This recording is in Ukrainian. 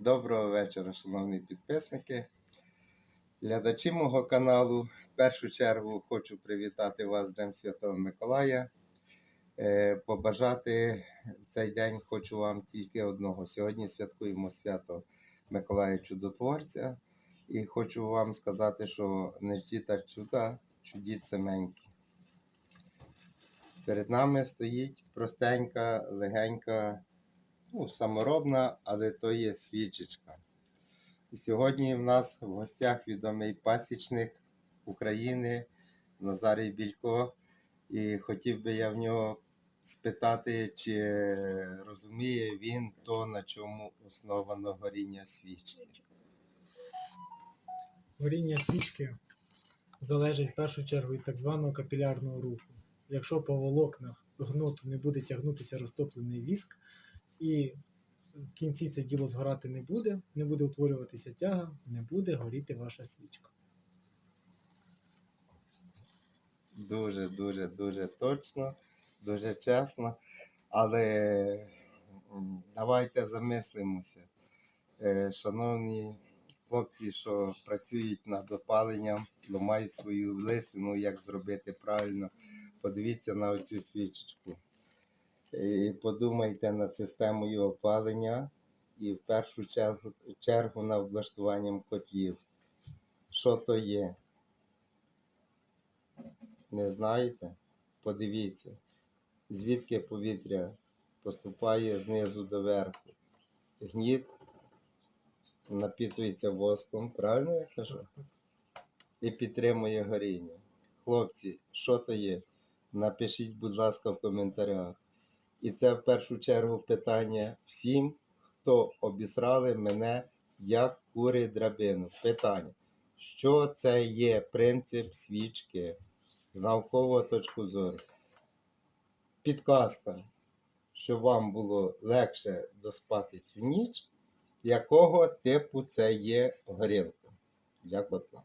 Доброго вечора, шановні підписники. Глядачі мого каналу. В першу чергу хочу привітати вас з Днем Святого Миколая. Е, Побажати в цей день хочу вам тільки одного. Сьогодні святкуємо свято Миколая Чудотворця. І хочу вам сказати, що не ждіть чуда, чудіть саменькі. Перед нами стоїть простенька, легенька ну, саморобна, але то є свічечка. І сьогодні в нас в гостях відомий пасічник України Назарій Білько. І хотів би я в нього спитати, чи розуміє він то, на чому основано горіння свічки. Горіння свічки залежить в першу чергу від так званого капілярного руху. Якщо по волокнах гноту не буде тягнутися розтоплений віск, і в кінці це діло згорати не буде, не буде утворюватися тяга, не буде горіти ваша свічка. Дуже, дуже, дуже точно, дуже чесно. Але давайте замислимося, Е, шановні хлопці, що працюють над опаленням, ламають свою лисину, як зробити правильно. Подивіться на оцю свічечку. Подумайте над системою опалення і в першу чергу, чергу над влаштуванням котлів. Що то є? Не знаєте? Подивіться, звідки повітря поступає знизу до верху. Гніт напітується воском, правильно я кажу? І підтримує горіння. Хлопці, що то є? Напишіть, будь ласка, в коментарях. І це в першу чергу питання всім, хто обісрали мене як кури драбину. Питання. Що це є принцип свічки з наукового точку зору? Підказка, щоб вам було легше доспати цю ніч, якого типу це є горілка для котла.